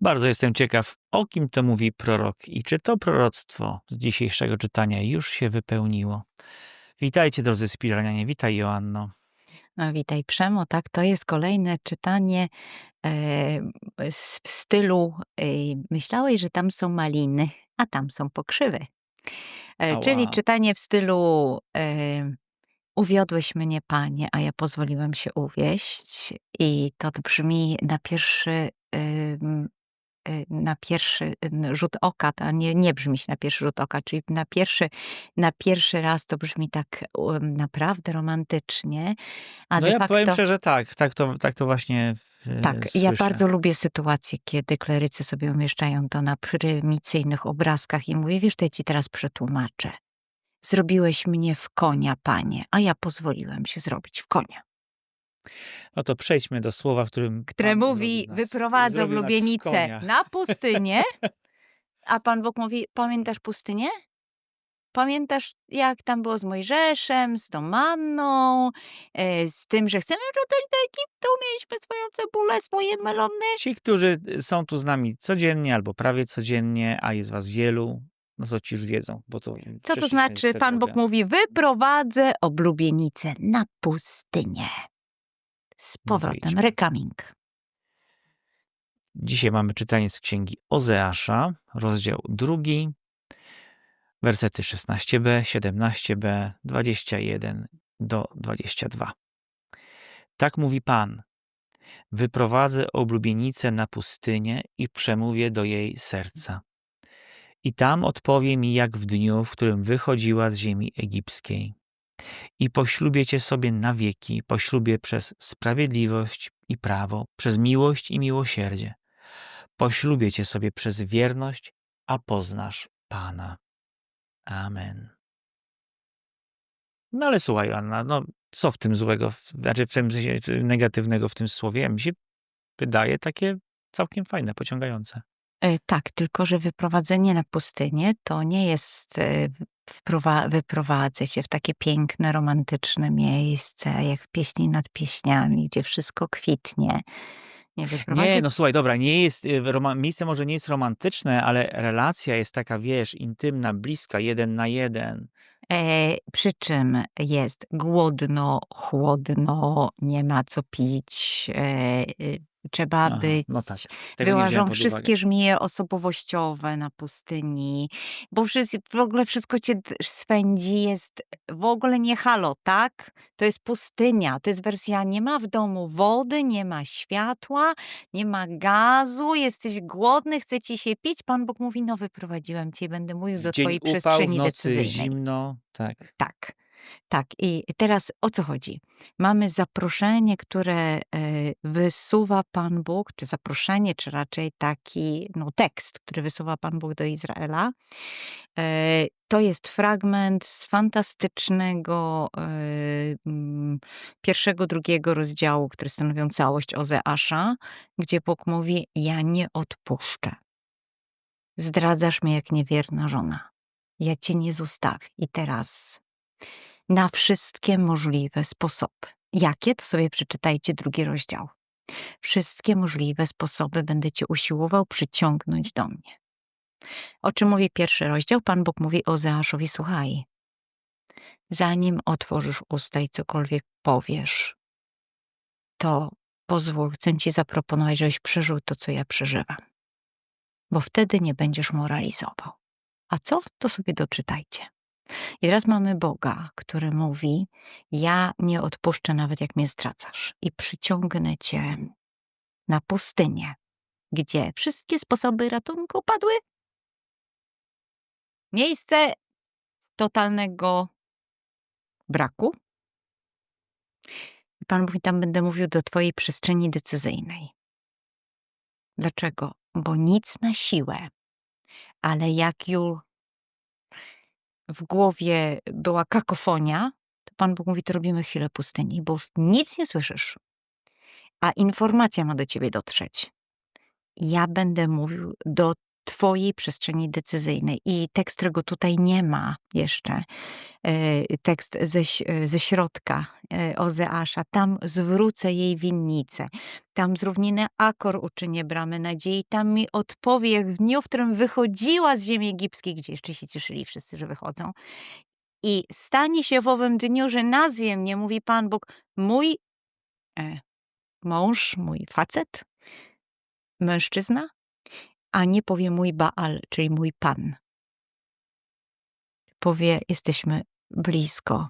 Bardzo jestem ciekaw, o kim to mówi prorok i czy to proroctwo z dzisiejszego czytania już się wypełniło. Witajcie drodzy Spiranianie, witaj Joanno. No, witaj Przemo. Tak, to jest kolejne czytanie e, w stylu e, myślałeś, że tam są maliny, a tam są pokrzywy. E, czyli czytanie w stylu uwiodłeś mnie, panie, a ja pozwoliłem się uwieść. I to brzmi na pierwszy na pierwszy y, rzut oka, to nie, nie brzmi się na pierwszy rzut oka, czyli na pierwszy, na pierwszy raz to brzmi tak naprawdę romantycznie, No ja facto... powiem szczerze, tak, tak to, tak to właśnie e, Tak, ja słyszę. bardzo lubię sytuacje, kiedy klerycy sobie umieszczają to na prymicyjnych obrazkach i mówię, wiesz, to ja ci teraz przetłumaczę. Zrobiłeś mnie w konia, panie, a ja pozwoliłem się zrobić w konia. No to przejdźmy do słowa, w którym Które Pan mówi, nas- wyprowadzę zrobił nas w oblubienicę konia. na pustynię, a Pan Bóg mówi, pamiętasz pustynię? Pamiętasz, jak tam było z Mojżeszem, z tą manną, e, z tym, że chcemy wracać do Egiptu, mieliśmy swoją cebulę, swoje melony. Ci, którzy są tu z nami codziennie albo prawie codziennie, a jest was wielu, no to ci już wiedzą, bo to Co to znaczy? Pan Bóg mówi, wyprowadzę oblubienicę na pustynię. Z powrotem, recoming. Dzisiaj mamy czytanie z księgi Ozeasza, rozdział drugi, wersety 16b, 17b, 21 do 22. Tak mówi Pan. Wyprowadzę oblubienicę na pustynię i przemówię do jej serca. I tam odpowie mi jak w dniu, w którym wychodziła z ziemi egipskiej. I poślubię cię sobie na wieki, poślubię przez sprawiedliwość i prawo, przez miłość i miłosierdzie. Poślubię cię sobie przez wierność, a poznasz Pana. Amen. No ale słuchaj, Anna, no co w tym złego, znaczy w tym negatywnego w tym słowie? Mi się wydaje takie całkiem fajne, pociągające. E, Tak, tylko że wyprowadzenie na pustynię to nie jest e, wprowa- wyprowadzę się w takie piękne, romantyczne miejsce, jak w pieśni nad pieśniami, gdzie wszystko kwitnie. Nie, wyprowadzę Nie, no słuchaj, dobra, nie jest, y, roma- miejsce może nie jest romantyczne, ale relacja jest taka, wiesz, intymna, bliska, jeden na jeden. E, przy czym jest głodno, chłodno, nie ma co pić, e, y, trzeba Aha, być. no tak, tego nie wziąłem Wyłażą wszystkie żmije osobowościowe na pustyni, bo w ogóle wszystko cię d- swędzi, jest w ogóle nie halo, tak? To jest pustynia, to jest wersja, nie ma w domu wody, nie ma światła, nie ma gazu, jesteś głodny, chce ci się pić. Pan Bóg mówi, no wyprowadziłem cię i będę mówił W do dzień twojej upał, w przestrzeni nocy decyzyjnej. zimno, tak. Tak, tak. I teraz o co chodzi? Mamy zaproszenie, które e, wysuwa Pan Bóg, czy zaproszenie, czy raczej taki no, tekst, który wysuwa Pan Bóg do Izraela. E, To jest fragment z fantastycznego e, pierwszego, drugiego rozdziału, które stanowią całość Ozeasza, gdzie Bóg mówi: Ja nie odpuszczę. Zdradzasz mnie jak niewierna żona. Ja cię nie zostawię. I teraz na wszystkie możliwe sposoby. Jakie? To sobie przeczytajcie drugi rozdział. Wszystkie możliwe sposoby będę cię usiłował przyciągnąć do mnie. O czym mówi pierwszy rozdział? Pan Bóg mówi Ozeaszowi, słuchaj, zanim otworzysz usta i cokolwiek powiesz, to pozwól, chcę ci zaproponować, żebyś przeżył to, co ja przeżywam. Bo wtedy nie będziesz moralizował. A co? To sobie doczytajcie. I teraz mamy Boga, który mówi: Ja nie odpuszczę nawet jak mnie zdradzasz, i przyciągnę cię na pustynię, gdzie wszystkie sposoby ratunku padły. Miejsce totalnego braku. I Pan mówi: Tam będę mówił do Twojej przestrzeni decyzyjnej. Dlaczego? Bo nic na siłę, ale jak już w głowie była kakofonia, to Pan Bóg mówi, to robimy chwilę pustyni, bo już nic nie słyszysz, a informacja ma do ciebie dotrzeć. Ja będę mówił do twojej przestrzeni decyzyjnej. I tekst, którego tutaj nie ma jeszcze, e, tekst ze, e, ze środka e, Ozeasza, tam zwrócę jej winnicę, tam z równiny Akor uczynię bramy nadziei, tam mi odpowie, jak w dniu, w którym wychodziła z ziemi egipskiej, gdzie jeszcze się cieszyli wszyscy, że wychodzą. I stanie się w owym dniu, że nazwie mnie, mówi Pan Bóg, mój e, mąż, mój facet, mężczyzna, a nie powie mój Baal, czyli mój Pan. Powie, jesteśmy blisko,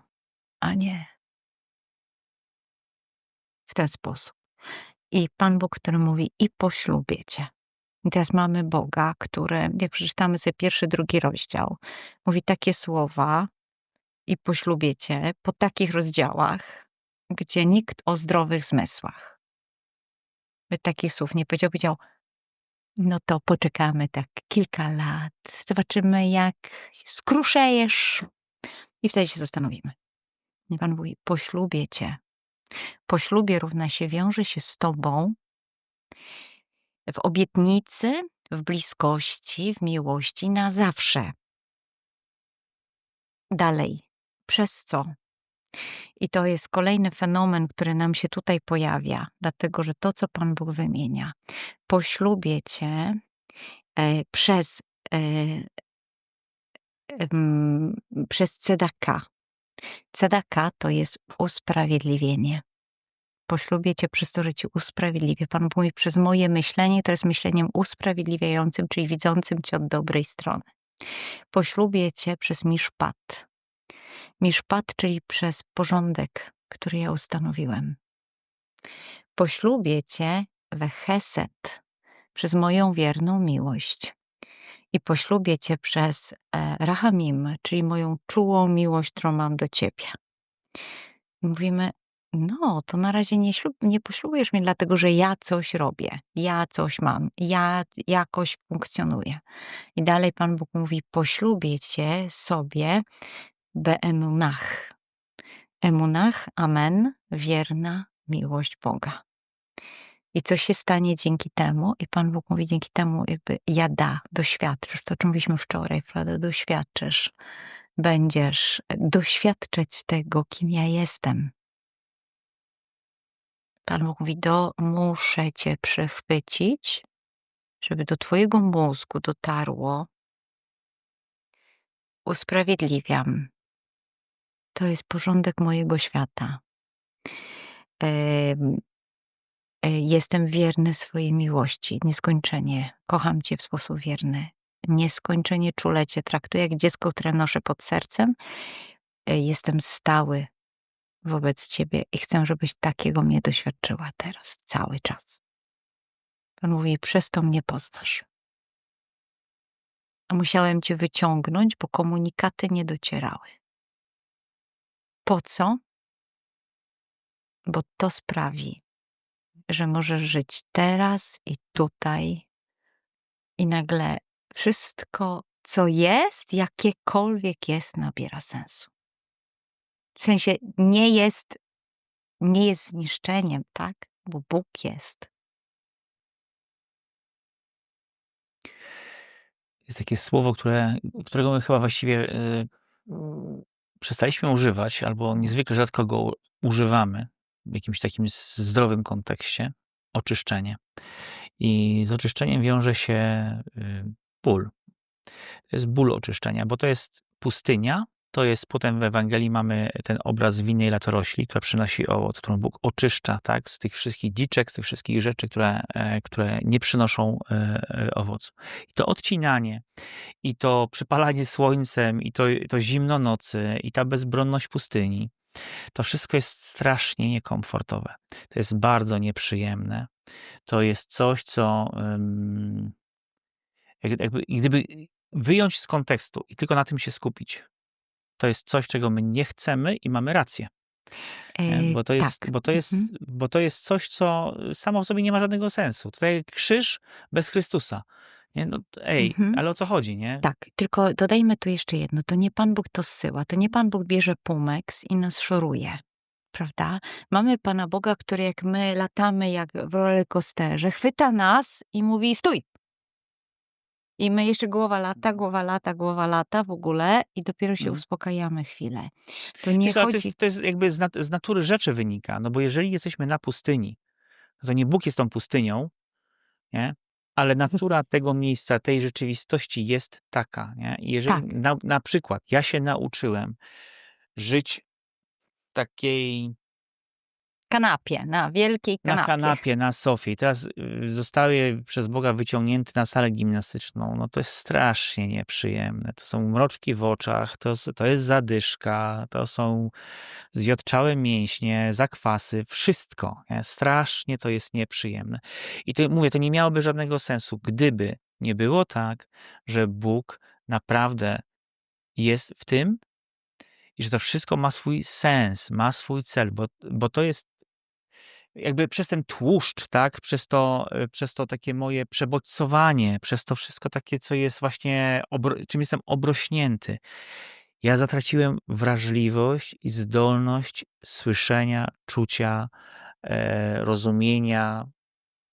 a nie w ten sposób. I Pan Bóg, który mówi, i poślubię cię. I teraz mamy Boga, który, jak przeczytamy sobie pierwszy, drugi rozdział, mówi takie słowa, i poślubię cię, po takich rozdziałach, gdzie nikt o zdrowych zmysłach by takich słów nie powiedział, powiedział, no to poczekamy tak kilka lat, zobaczymy jak skruszejesz i wtedy się zastanowimy. I Pan mówi, poślubię cię. Poślubie równa się, wiąże się z tobą w obietnicy, w bliskości, w miłości na zawsze. Dalej. Przez co? I to jest kolejny fenomen, który nam się tutaj pojawia, dlatego że to, co Pan Bóg wymienia, poślubię cię e, przez, e, em, przez cedaka. Cedaka to jest usprawiedliwienie. Poślubię cię przez to, że ci usprawiedliwię. Pan Bóg mówi, przez moje myślenie, to jest myśleniem usprawiedliwiającym, czyli widzącym cię od dobrej strony. Poślubię cię przez miszpat. Miszpat, czyli przez porządek, który ja ustanowiłem. Poślubię cię we Heset, przez moją wierną miłość. I poślubię cię przez e, Rahamim, czyli moją czułą miłość, którą mam do ciebie. I mówimy, no, to na razie nie, ślub, nie poślubujesz mnie dlatego, że ja coś robię, ja coś mam, ja jakoś funkcjonuję. I dalej Pan Bóg mówi, poślubię cię sobie beemunach. Emunach, amen, wierna miłość Boga. I co się stanie dzięki temu? I Pan Bóg mówi, dzięki temu jakby jada, doświadczysz, to o czym mówiliśmy wczoraj, prawda? Doświadczysz, będziesz doświadczać tego, kim ja jestem. Pan Bóg mówi, do, muszę cię przechwycić, żeby do twojego mózgu dotarło, usprawiedliwiam. To jest porządek mojego świata. E, Jestem wierny swojej miłości, nieskończenie. Kocham Cię w sposób wierny. Nieskończenie czule Cię traktuję jak dziecko, które noszę pod sercem. E, Jestem stały wobec Ciebie i chcę, żebyś takiego mnie doświadczyła teraz, cały czas. Pan mówi, przez to mnie poznasz. A musiałem Cię wyciągnąć, bo komunikaty nie docierały. Po co? Bo to sprawi, że możesz żyć teraz i tutaj i nagle wszystko, co jest, jakiekolwiek jest, nabiera sensu. W sensie nie jest, nie jest zniszczeniem, tak? Bo Bóg jest. Jest takie słowo, które, którego my chyba właściwie y, przestaliśmy używać, albo niezwykle rzadko go używamy w jakimś takim zdrowym kontekście. Oczyszczenie. I z oczyszczeniem wiąże się y, ból. To jest ból oczyszczenia, bo to jest pustynia. To jest potem w Ewangelii mamy ten obraz winnej latorośli, która przynosi owoc, którą Bóg oczyszcza tak, z tych wszystkich dziczek, z tych wszystkich rzeczy, które, e, które nie przynoszą e, e, owocu. I to odcinanie, i to przypalanie słońcem, i to, i to zimno nocy, i ta bezbronność pustyni, to wszystko jest strasznie niekomfortowe. To jest bardzo nieprzyjemne. To jest coś, co jakby, gdyby wyjąć z kontekstu i tylko na tym się skupić, to jest coś, czego my nie chcemy i mamy rację. Nie? E, Bo to, jest, tak. bo, to jest, Mhm. bo to jest coś, co samo w sobie nie ma żadnego sensu. Tutaj krzyż bez Chrystusa. Nie? No, ej, Mhm. ale o co chodzi, nie? Tak, tylko dodajmy tu jeszcze jedno. To nie Pan Bóg to zsyła. To nie Pan Bóg bierze pumeks i nas szoruje. Prawda? Mamy Pana Boga, który jak my latamy jak w rollercoasterze, chwyta nas i mówi stój. I my jeszcze głowa lata, głowa lata, głowa lata w ogóle i dopiero się Mhm. uspokajamy chwilę. To nie Wiesz ale to chodzi jest, to jest jakby z, nat z natury rzeczy wynika, no bo jeżeli jesteśmy na pustyni, no to nie Bóg jest tą pustynią, nie? ale natura tego miejsca, tej rzeczywistości jest taka. Nie? I jeżeli Tak. na, na przykład ja się nauczyłem żyć w takiej kanapie, na wielkiej na kanapie. kanapie, na sofie teraz y, zostały przez Boga wyciągnięty na salę gimnastyczną, no to jest strasznie nieprzyjemne. To są mroczki w oczach, to, to jest zadyszka, to są zwiotczałe mięśnie, zakwasy, wszystko. Nie? Strasznie to jest nieprzyjemne. I to mówię, to nie miałoby żadnego sensu, gdyby nie było tak, że Bóg naprawdę jest w tym i że to wszystko ma swój sens, ma swój cel, bo, bo to jest jakby przez ten tłuszcz, tak, przez to, y, przez to takie moje przebodźcowanie, przez to wszystko takie, co jest właśnie, czym jestem obrośnięty. Ja zatraciłem wrażliwość i zdolność słyszenia, czucia, e, rozumienia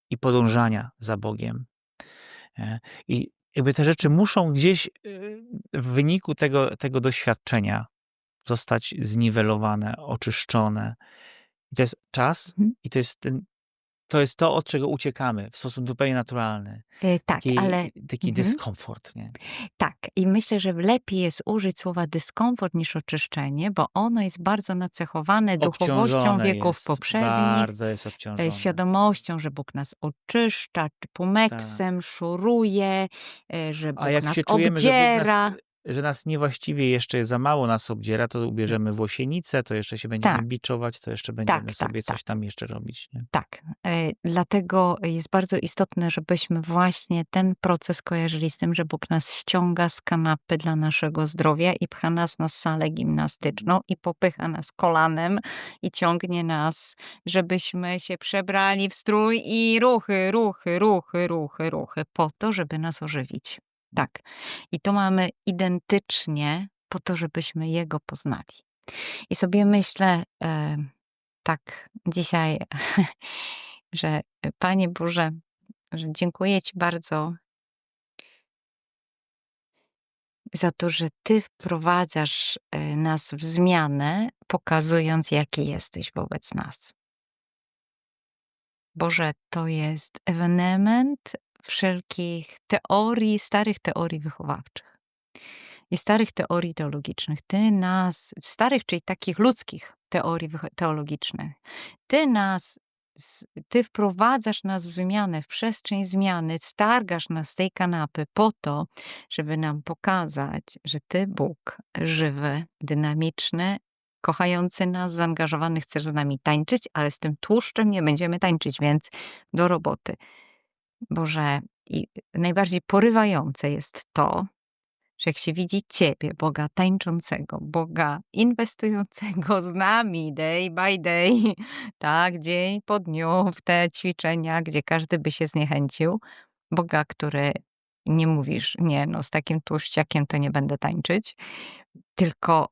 i podążania za Bogiem. E, I jakby te rzeczy muszą gdzieś y, w wyniku tego, tego doświadczenia zostać zniwelowane, oczyszczone. I to jest czas Mhm. i to jest, ten, to jest to, od czego uciekamy w sposób zupełnie naturalny. Y, Tak, Taki, ale taki Mhm. dyskomfort. Nie? tak. I myślę, że lepiej jest użyć słowa dyskomfort niż oczyszczenie, bo ono jest bardzo nacechowane duchowością Obciążone wieków jest, poprzednich, bardzo jest e, obciążone. świadomością, że Bóg nas oczyszcza, czy Tak. pumeksem szuruje, e, że Bóg A jak nas się czujemy, że Bóg obdziera. nas, że nas niewłaściwie jeszcze za mało nas obdziera, to ubierzemy włosienicę, to jeszcze się będziemy Tak. biczować, to jeszcze będziemy tak, sobie tak. coś tam jeszcze robić. Nie? Tak, e, dlatego jest bardzo istotne, żebyśmy właśnie ten proces kojarzyli z tym, że Bóg nas ściąga z kanapy dla naszego zdrowia i pcha nas na salę gimnastyczną i popycha nas kolanem i ciągnie nas, żebyśmy się przebrali w strój i ruchy, ruchy, ruchy, ruchy, ruchy, po to, żeby nas ożywić. Tak. I to mamy identycznie po to, żebyśmy Jego poznali. I sobie myślę, e, tak dzisiaj, że Panie Boże, że dziękuję Ci bardzo za to, że Ty wprowadzasz e, nas w zmianę, pokazując, jaki jesteś wobec nas. Boże, to jest ewenement wszelkich teorii, starych teorii wychowawczych i starych teorii teologicznych. Ty nas, starych, czyli takich ludzkich teorii teologicznych, Ty nas, Ty wprowadzasz nas w zmianę, w przestrzeń zmiany, stargasz nas z tej kanapy po to, żeby nam pokazać, że Ty, Bóg, żywy, dynamiczny, kochający nas, zaangażowany, chcesz z nami tańczyć, ale z tym tłuszczem nie będziemy tańczyć, więc do roboty. Boże, i najbardziej porywające jest to, że jak się widzi Ciebie, Boga tańczącego, Boga inwestującego z nami day by day, tak, dzień po dniu w te ćwiczenia, gdzie każdy by się zniechęcił, Boga, który nie mówisz, nie, no z takim tłuszczakiem to nie będę tańczyć, tylko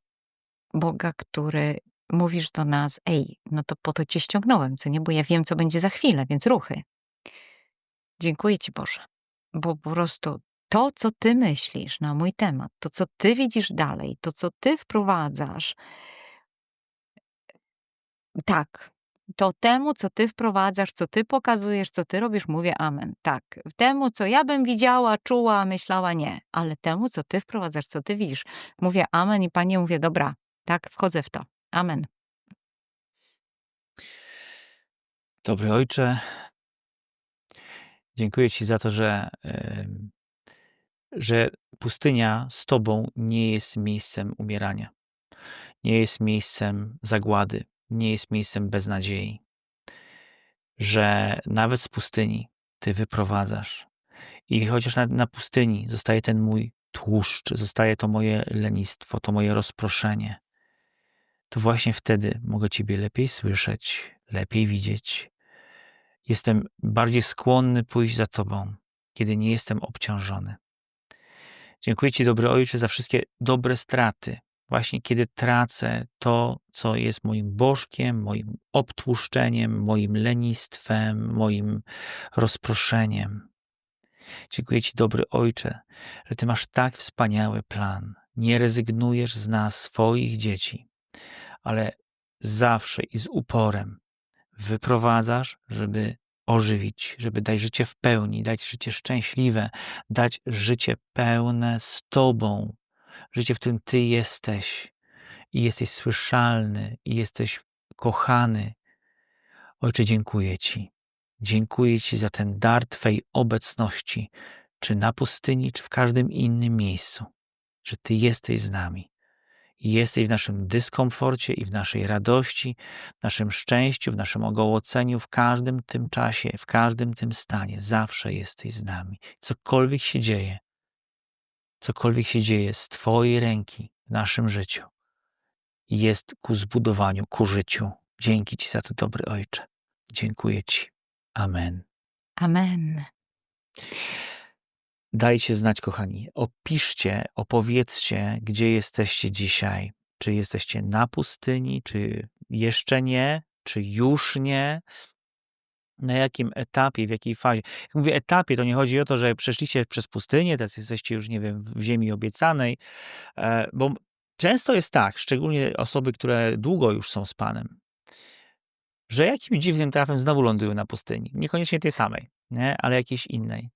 Boga, który mówisz do nas, ej, no to po to Cię ściągnąłem, co nie, bo ja wiem, co będzie za chwilę, więc ruchy. Dziękuję Ci Boże, bo po prostu to, co Ty myślisz na mój temat, to, co Ty widzisz dalej, to, co Ty wprowadzasz, tak, to temu, co Ty wprowadzasz, co Ty pokazujesz, co Ty robisz, mówię amen. Tak, temu, co ja bym widziała, czuła, myślała, nie, ale temu, co Ty wprowadzasz, co Ty widzisz, mówię amen i Panie mówię, dobra, tak, wchodzę w to. Amen. Dobry Ojcze, dziękuję Ci za to, że, że pustynia z Tobą nie jest miejscem umierania, nie jest miejscem zagłady, nie jest miejscem beznadziei, że nawet z pustyni Ty wyprowadzasz. I chociaż na, na pustyni zostaje ten mój tłuszcz, zostaje to moje lenistwo, to moje rozproszenie, to właśnie wtedy mogę Ciebie lepiej słyszeć, lepiej widzieć. Jestem bardziej skłonny pójść za Tobą, kiedy nie jestem obciążony. Dziękuję Ci, dobry Ojcze, za wszystkie dobre straty. Właśnie kiedy tracę to, co jest moim bożkiem, moim obtłuszczeniem, moim lenistwem, moim rozproszeniem. Dziękuję Ci, dobry Ojcze, że Ty masz tak wspaniały plan. Nie rezygnujesz z nas, swoich dzieci, ale zawsze i z uporem wyprowadzasz, żeby ożywić, żeby dać życie w pełni, dać życie szczęśliwe, dać życie pełne z Tobą, życie, w którym Ty jesteś i jesteś słyszalny, i jesteś kochany. Ojcze, dziękuję Ci. Dziękuję Ci za ten dar Twej obecności, czy na pustyni, czy w każdym innym miejscu, że Ty jesteś z nami. Jesteś w naszym dyskomforcie i w naszej radości, w naszym szczęściu, w naszym ogołoceniu, w każdym tym czasie, w każdym tym stanie. Zawsze jesteś z nami. Cokolwiek się dzieje, cokolwiek się dzieje z Twojej ręki w naszym życiu, jest ku zbudowaniu, ku życiu. Dzięki Ci za to, dobry Ojcze. Dziękuję Ci. Amen. Amen. Dajcie znać, kochani. Opiszcie, opowiedzcie, gdzie jesteście dzisiaj. Czy jesteście na pustyni, czy jeszcze nie, czy już nie. Na jakim etapie, w jakiej fazie. Jak mówię etapie, to nie chodzi o to, że przeszliście przez pustynię, teraz jesteście już, nie wiem, w ziemi obiecanej, e, bo często jest tak, szczególnie osoby, które długo już są z Panem, że jakimś dziwnym trafem znowu lądują na pustyni. Niekoniecznie tej samej, nie? ale jakiejś innej.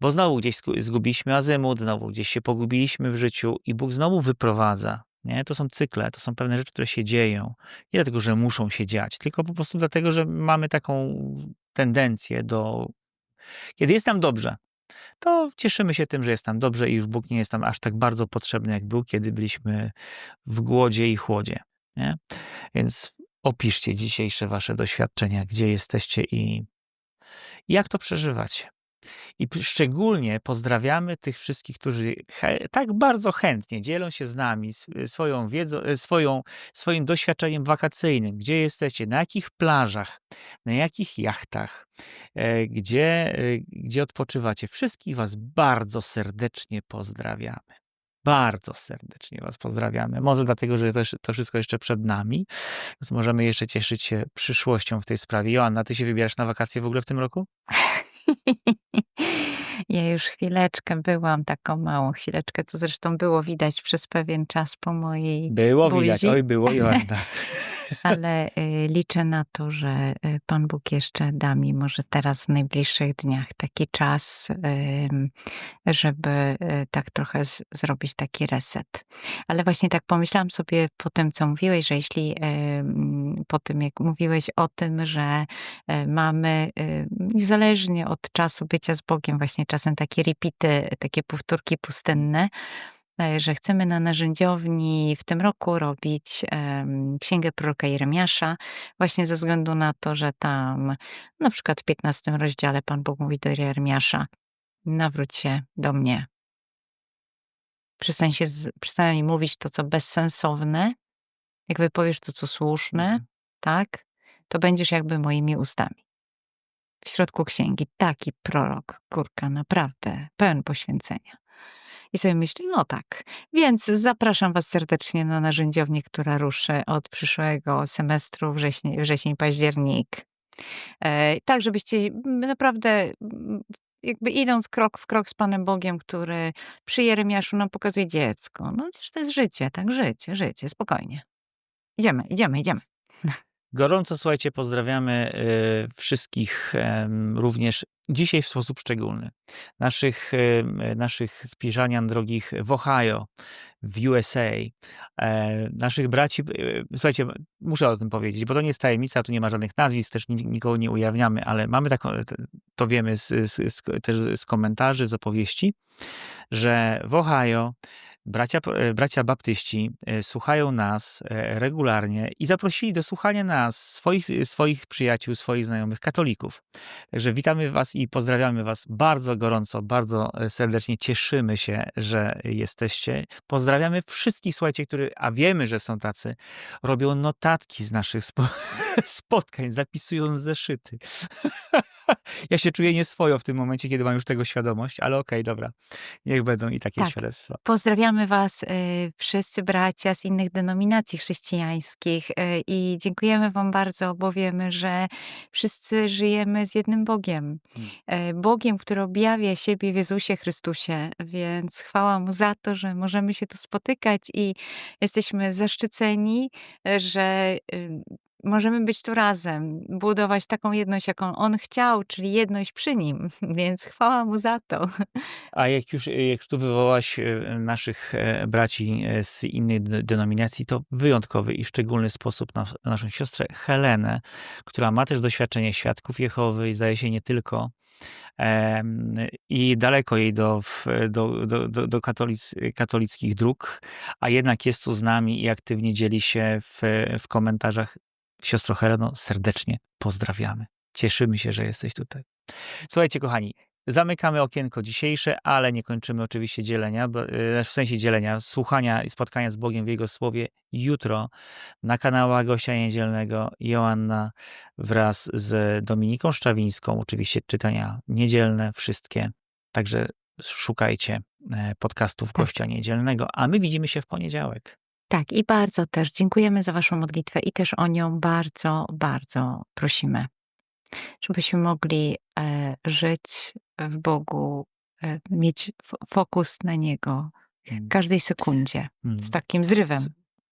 Bo znowu gdzieś zgubiliśmy azymut, znowu gdzieś się pogubiliśmy w życiu i Bóg znowu wyprowadza. Nie? To są cykle, to są pewne rzeczy, które się dzieją. Nie dlatego, że muszą się dziać, tylko po prostu dlatego, że mamy taką tendencję do. Kiedy jest nam dobrze, to cieszymy się tym, że jest nam dobrze i już Bóg nie jest nam aż tak bardzo potrzebny, jak był, kiedy byliśmy w głodzie i chłodzie. Nie? Więc opiszcie dzisiejsze wasze doświadczenia, gdzie jesteście i jak to przeżywacie. I szczególnie pozdrawiamy tych wszystkich, którzy tak bardzo chętnie dzielą się z nami sw- swoją wiedzą, e, swoją, swoim doświadczeniem wakacyjnym. Gdzie jesteście, na jakich plażach, na jakich jachtach, e, gdzie, e, gdzie odpoczywacie. Wszystkich Was bardzo serdecznie pozdrawiamy. Bardzo serdecznie Was pozdrawiamy. Może dlatego, że to, to wszystko jeszcze przed nami, więc możemy jeszcze cieszyć się przyszłością w tej sprawie. Joanna, Ty się wybierasz na wakacje w ogóle w tym roku? Ja już chwileczkę byłam, taką małą chwileczkę, co zresztą było widać przez pewien czas po mojej Było widać, buzi. oj było Joanna. Ale y, liczę na to, że y, Pan Bóg jeszcze da mi może teraz w najbliższych dniach taki czas, żeby y, tak trochę z, zrobić taki reset. Ale właśnie tak pomyślałam sobie po tym, co mówiłeś, że jeśli ym, po tym, jak mówiłeś o tym, że mamy niezależnie od czasu bycia z Bogiem, właśnie czasem takie repeaty, takie powtórki pustynne, że chcemy na narzędziowni w tym roku robić księgę proroka Jeremiasza, właśnie ze względu na to, że tam na przykład w 15 rozdziale Pan Bóg mówi do Jeremiasza: Nawróć się do mnie. Przestań, się przestań mówić to, co bezsensowne. Jak wypowiesz to, co słuszne, Mhm. tak, to będziesz jakby moimi ustami. W środku księgi taki prorok, kurka, naprawdę pełen poświęcenia. I sobie myślę, no tak. Więc zapraszam Was serdecznie na narzędziownię, która ruszy od przyszłego semestru wrześń, wrzesień, październik. E, tak, żebyście mm, naprawdę mm, jakby idąc krok w krok z Panem Bogiem, który przy Jeremiaszu nam pokazuje dziecko. No przecież to jest życie, tak, życie, życie, spokojnie. Idziemy, idziemy, idziemy. Gorąco słuchajcie, pozdrawiamy y, wszystkich również dzisiaj w sposób szczególny. Naszych, naszych zbliżanian drogich w Ohio, w USA, e, naszych braci. y, Słuchajcie, muszę o tym powiedzieć, bo to nie jest tajemnica, tu nie ma żadnych nazwisk, też ni- nikogo nie ujawniamy, ale mamy taką, to wiemy z, z, z, też z komentarzy, z opowieści, że w Ohio bracia, e, bracia baptyści e, słuchają nas e, regularnie i zaprosili do słuchania nas swoich, swoich przyjaciół, swoich znajomych katolików. Także witamy Was i pozdrawiamy Was bardzo gorąco, bardzo serdecznie. Cieszymy się, że jesteście. Pozdrawiamy wszystkich, słuchajcie, którzy, a wiemy, że są tacy, robią notatki z naszych spo, spotkań, zapisują zeszyty. ja się czuję nieswojo w tym momencie, kiedy mam już tego świadomość, ale okej, dobra. Niech będą i takie Tak. świadectwa. Pozdrawiamy witamy Was, y, wszyscy bracia z innych denominacji chrześcijańskich, y, i dziękujemy Wam bardzo, bo wiemy, że wszyscy żyjemy z jednym Bogiem. Mm. Y, Bogiem, który objawia siebie w Jezusie Chrystusie, więc chwała Mu za to, że możemy się tu spotykać i jesteśmy zaszczyceni, że, możemy być tu razem, budować taką jedność, jaką On chciał, czyli jedność przy Nim, więc chwała Mu za to. A jak już, jak tu wywołałaś e, naszych e, braci e, z de- denominacji, to wyjątkowy i szczególny sposób na naszą siostrę Helenę, która ma też doświadczenie świadków Jehowy i zdaje się nie tylko. I daleko jej do, do, do, do katolic, katolickich dróg, a jednak jest tu z nami i aktywnie dzieli się w, w komentarzach. Siostro Heleno, serdecznie pozdrawiamy. Cieszymy się, że jesteś tutaj. Słuchajcie, kochani, zamykamy okienko dzisiejsze, ale nie kończymy oczywiście dzielenia, bo- e, w sensie dzielenia, słuchania i spotkania z Bogiem w Jego Słowie jutro na kanałach Gościa Niedzielnego Joanna wraz z Dominiką Szczawińską, oczywiście czytania niedzielne, wszystkie. Także szukajcie e, podcastów Tak. Gościa Niedzielnego, a my widzimy się w poniedziałek. Tak, i bardzo też dziękujemy za Waszą modlitwę i też o nią bardzo, bardzo prosimy, żebyśmy mogli e, żyć w Bogu, e, mieć fokus na Niego Mm. w każdej sekundzie, Mm. z takim zrywem.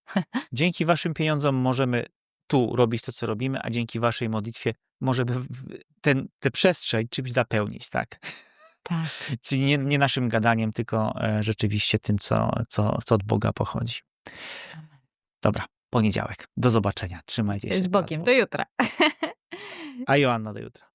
Dzięki waszym pieniądzom możemy tu robić to, co robimy, a dzięki waszej modlitwie możemy ten, tę przestrzeń czymś zapełnić, tak? Tak. Czyli nie, nie naszym gadaniem, tylko e, rzeczywiście tym, co, co, co od Boga pochodzi. Dobra, poniedziałek. Do zobaczenia. Trzymajcie się. Z Bogiem. Do jutra. A Joanna do jutra.